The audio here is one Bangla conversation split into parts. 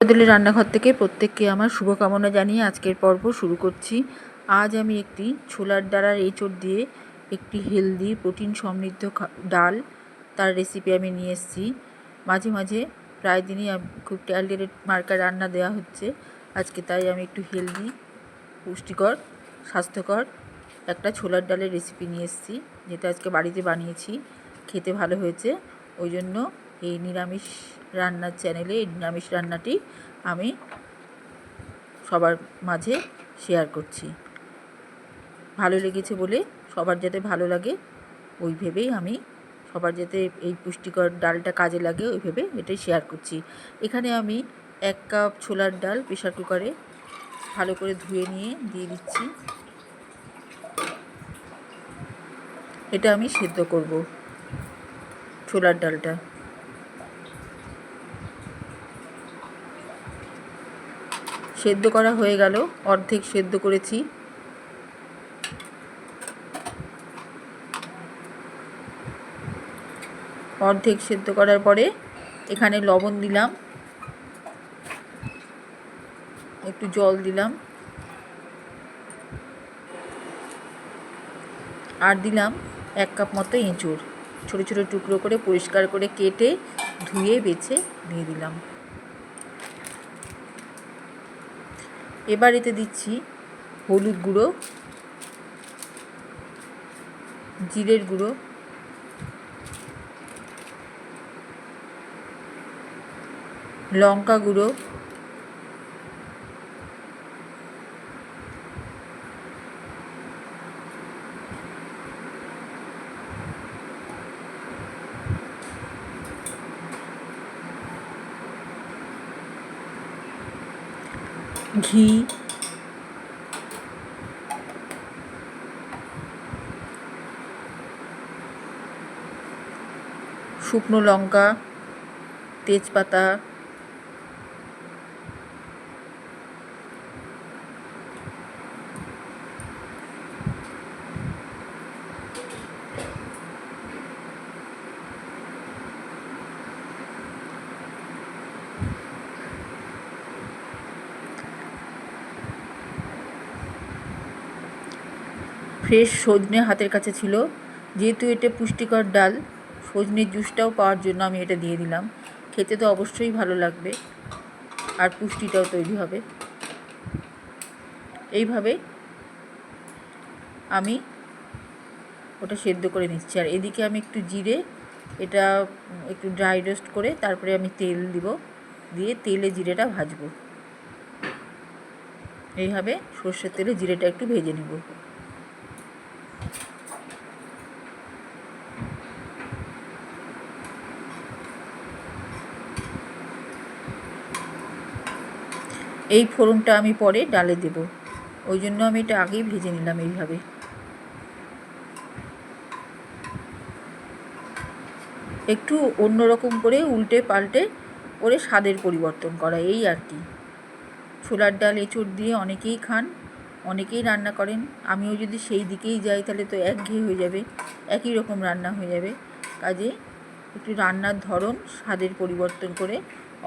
বদলে রান্নাঘর থেকে প্রত্যেককে আমার শুভকামনা জানিয়ে আজকের পর্ব শুরু করছি। আজ আমি একটি ছোলার ডালার এঁচড় দিয়ে একটি হেলদি, প্রোটিন সমৃদ্ধ ডাল তার রেসিপি আমি নিয়ে এসেছি। মাঝে মাঝে প্রায় দিনই খুব ক্যালরির মার্কা রান্না দেওয়া হচ্ছে। আজকে তাই আমি একটু হেলদি, পুষ্টিকর, স্বাস্থ্যকর একটা ছোলার ডালের রেসিপি নিয়ে এসেছি, যেটা আজকে বাড়িতে বানিয়েছি। খেতে ভালো হয়েছে, ওই জন্য এই নিরামিষ রান্নার চ্যানেলে এই নিরামিষ রান্নাটি আমি সবার মাঝে শেয়ার করছি। ভালো লেগেছে বলে সবার যাতে ভালো লাগে, ওই ভেবেই আমি সবার যাতে এই পুষ্টিকর ডালটা কাজে লাগে, ওই ভেবে এটাই শেয়ার করছি। এখানে আমি এক কাপ ছোলার ডাল প্রেশার কুকারে ভালো করে ধুয়ে নিয়ে দিয়ে দিচ্ছি। এটা আমি সেদ্ধ করব ছোলার ডালটা। সেদ্ধ করা হয়ে গেল। অর্ধেক সেদ্ধ করেছি। অর্ধেক সেদ্ধ করার পরে এখানে লবণ দিলাম। একটু জল দিলাম। আর দিলাম এক কাপ মতো এঁচুড়। ছোটো ছোটো টুকরো করে পরিষ্কার করে কেটে ধুয়ে বেছে দিয়ে দিলাম। এবার এতে দিচ্ছি হলুদ গুঁড়ো জিরের গুঁড়ো লঙ্কা গুঁড়ো ঘি। শুকনো লঙ্কা তেজপাতা। ফ্রেশ সজনে হাতের কাছে ছিল। যেহেতু এটা পুষ্টিকর ডাল সজনের জুসটাও পাওয়ার জন্য আমি এটা দিয়ে দিলাম। খেতে তো অবশ্যই ভালো লাগবে। আর পুষ্টিটাও তৈরি হবে। এইভাবে আমি ওটা সেদ্ধ করে নিচ্ছি। আর এদিকে আমি একটু জিরে, এটা একটু ড্রাই রোস্ট করে তারপরে আমি তেল দিব। দিয়ে তেলে জিরেটা ভাজবো। এইভাবে সর্ষের তেলে জিরেটা একটু ভেজে নেব। এই ফোড়নটা আমি পরে ডালে দেব। ওই জন্য আমি এটা আগেই ভেজে নিলাম এইভাবে। একটু অন্যরকম করে উল্টে পাল্টে করে স্বাদের পরিবর্তন করা, এই আর কি। ছোলার ডাল, এঁচড় দিয়ে অনেকেই খান, অনেকেই রান্না করেন। আমিও যদি সেই দিকেই যাই তাহলে তো একঘেয়ে হয়ে যাবে, একই রকম রান্না হয়ে যাবে। কাজে একটু রান্নার ধরন, স্বাদের পরিবর্তন করে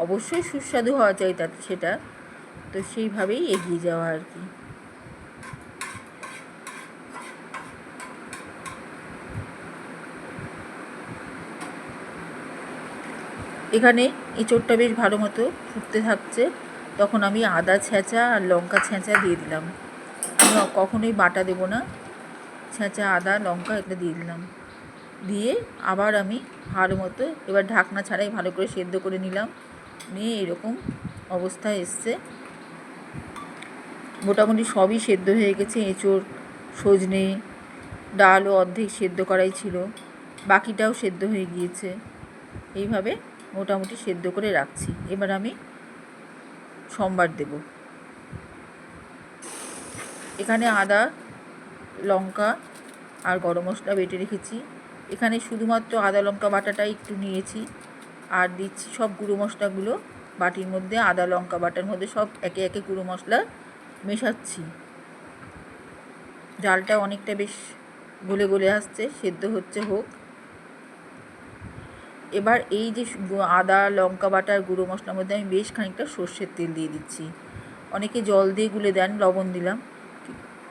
অবশ্যই সুস্বাদু হওয়া চাই তাতে সেটা। তো সেইভাবেই এগিয়ে যাওয়া আর কি। এখানে এঁচোড়টা বেশ ভালো মতো ফুটতে থাকছে। তখন আমি আদা ছেঁচা আর লঙ্কা ছেঁচা দিয়ে দিলাম। কখনোই বাটা দেবো না। ছেঁচা, আদা, লঙ্কা এটা দিয়ে দিলাম। দিয়ে আবার আমি ভালো মতো এবার ঢাকনা ছাড়াই ভালো করে সেদ্ধ করে নিলাম। নিয়ে এরকম অবস্থায় এসছে। মোটামুটি সবই সেদ্ধ হয়ে গেছে, এঁচোড়, সজনে, ডালও অর্ধেক সেদ্ধ করাই ছিল, বাকিটাও সেদ্ধ হয়ে গিয়েছে। এইভাবে মোটামুটি সেদ্ধ করে রাখছি। এবার আমি সোমবার দেব। এখানে আদা, লঙ্কা আর গরম মশলা বেটে রেখেছি। এখানে শুধুমাত্র আদা, লঙ্কা বাটাটাই একটু নিয়েছি আর দিচ্ছি সব গুঁড়ো মশলাগুলো বাটির মধ্যে। আদা, লঙ্কা বাটার মধ্যে সব একে একে গুঁড়ো মশলা মেশাচ্ছি। ডালটা অনেকটা বেশ গলে গলে আসছে, সেদ্ধ হচ্ছে হোক। এবার এই যে আদা, লঙ্কা বাটার গুঁড়ো মশলার মধ্যে আমি বেশ খানিকটা সর্ষের তেল দিয়ে দিচ্ছি। অনেকে জল দিয়ে গুলে দেন, লবণ দিলাম।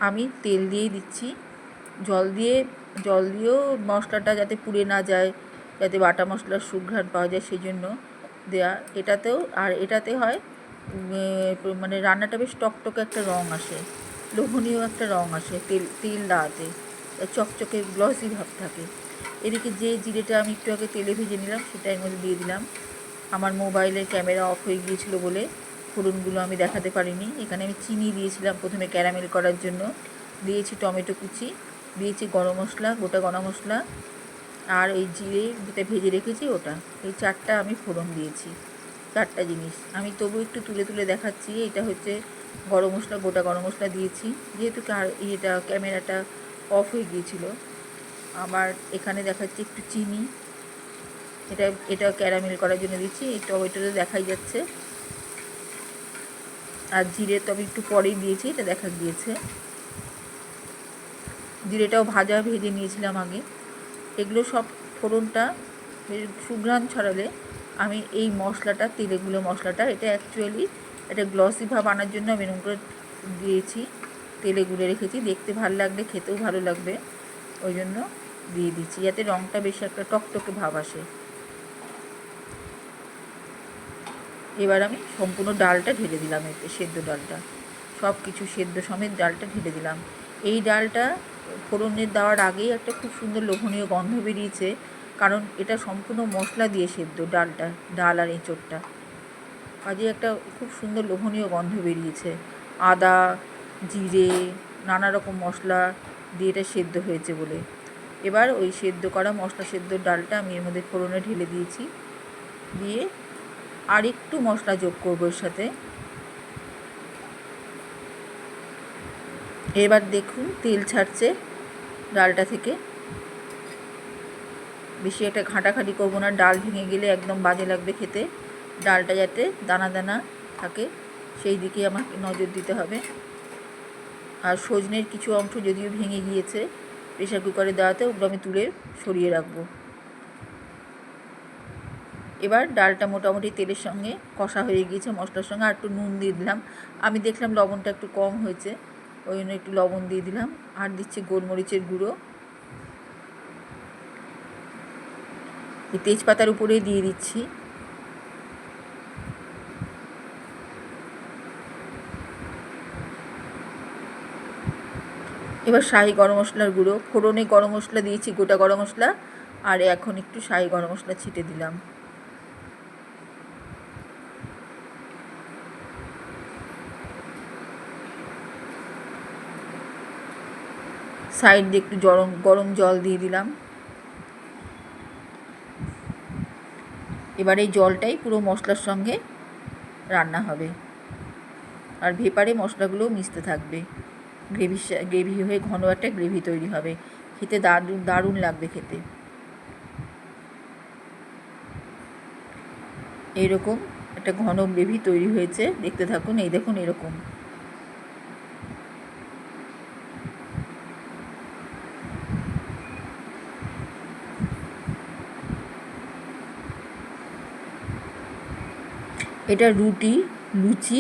আমি তেল দিয়েই দিচ্ছি। জল দিয়ে, জল দিয়েও মশলাটা যাতে পুড়ে না যায়, যাতে বাটা মশলার সুঘ্রাণ পাওয়া যায় সেই জন্য দেয়া। এটাতেও, আর এটাতে হয় মানে রান্নাটা বেশ টকটকে একটা রঙ আসে, লোভনীয় একটা রঙ আসে, তেল তেল দেওয়াতে চকচকে গ্লসি ভাব থাকে। এদিকে যে জিরেটা আমি একটু আগে তেলে ভেজে নিলাম, সেটা এর মধ্যে দিয়ে দিলাম। আমার মোবাইলের ক্যামেরা অফ হয়ে গিয়েছিল বলে ফোড়নগুলো আমি দেখাতে পারিনি। এখানে আমি চিনি দিয়েছিলাম প্রথমে ক্যারামেল করার জন্য। দিয়েছি টমেটো কুচি, দিয়েছি গরম মশলা, গোটা গরম মশলা, আর এই জিরে যেটা ভেজে রেখেছি ওটা। এই চারটা আমি ফোড়ন দিয়েছি। চারটা জিনিস। আমি তবু একটু তুলে তুলে দেখাচ্ছি, এটা হচ্ছে গরম মশলা, গোটা গরম মশলা দিয়েছি। যেহেতু ইয়েটা, ক্যামেরাটা অফ হয়ে গিয়েছিল। আবার এখানে দেখাচ্ছি একটু চিনি। এটা এটা ক্যারামেল করার জন্য দিচ্ছি, এই টমেটোটা দেখাই যাচ্ছে। আর জিরে তো আমি একটু পরেই দিয়েছি, এটা দেখা গিয়েছে। জিরেটাও ভাজা ভেজে নিয়েছিলাম আগে। এগুলো সব ফোড়নটা সুঘ্রাণ ছড়ালে আমি এই মশলাটা, তেলেগুলো মশলাটা, এটা অ্যাকচুয়ালি এটা গ্লসি ভাব আনার জন্য আমি এরকম করে দিয়েছি। তেলে গুলে রেখেছি। দেখতে ভালো লাগলে খেতেও ভালো লাগবে। ওই জন্য দিয়ে দিচ্ছি। যাতে রঙটা বেশি একটা টকটকে ভাব আসে। এবার আমি সম্পূর্ণ ডালটা ঢেলে দিলাম এতে, সেদ্ধ ডালটা। সব কিছু সেদ্ধ সমেত ডালটা ঢেলে দিলাম। এই ডালটা ফোড়নের দেওয়ার আগেই একটা খুব সুন্দর লোভনীয় গন্ধ বেরিয়েছে। কারণ এটা সম্পূর্ণ মশলা দিয়ে সেদ্ধ ডালটা, ডাল আর এঁচোড়টা। কাজে একটা খুব সুন্দর লোভনীয় গন্ধ বেরিয়েছে। আদা, জিরে, নানা রকম মশলা দিয়ে এটা সেদ্ধ হয়েছে বলে। এবার ওই সেদ্ধ করা মশলা সেদ্ধ ডালটা আমি এর মধ্যে ফোড়নে ঢেলে দিয়েছি। দিয়ে আর একটু মশলা যোগ করব এর সাথে। এবার দেখুন তেল ছাড়ছে ডালটা থেকে। বেশি একটা ঘাঁটাঘাঁটি করব না, ডাল ভেঙে গেলে একদম বাজে লাগবে খেতে। ডালটা যাতে দানা দানা থাকে, সেই দিকে আমাকে নজর দিতে হবে। আর সজনের কিছু অংশ যদিও ভেঙে গিয়েছে, প্রেশার কুকারে দেওয়াতে ওগুলো আমি তুলে সরিয়ে রাখব। এবার ডালটা মোটামুটি তেলের সঙ্গে কষা হয়ে গিয়েছে, মশলার সঙ্গে আর একটু নুন দিয়ে দিলাম। আমি দেখলাম লবণটা একটু কম হয়েছে, ওই জন্য একটু লবণ দিয়ে দিলাম। আর দিচ্ছি গোলমরিচের গুঁড়ো। তেজপাতার উপরে দিয়ে দিচ্ছি। এবার শাহি গরম মশলার গুঁড়ো। ফোড়নে গরম মশলা দিয়েছি, গোটা গরম মশলা, আর এখন একটু শাহি গরম মশলা ছিটে দিলাম। সাইড দিয়ে একটু গরম গরম জল দিয়ে দিলাম। এবার এই জলটাই পুরো মশলার সঙ্গে রান্না হবে। আর ভেপারে মশলাগুলোও মিশতে থাকবে। গ্রেভি গ্রেভি হয়ে ঘন একটা গ্রেভি তৈরি হবে। খেতে দারুণ দারুণ লাগবে খেতে। এইরকম একটা ঘন গ্রেভি তৈরি হয়েছে। দেখতে থাকুন, এই দেখুন এরকম। এটা রুটি লুচি।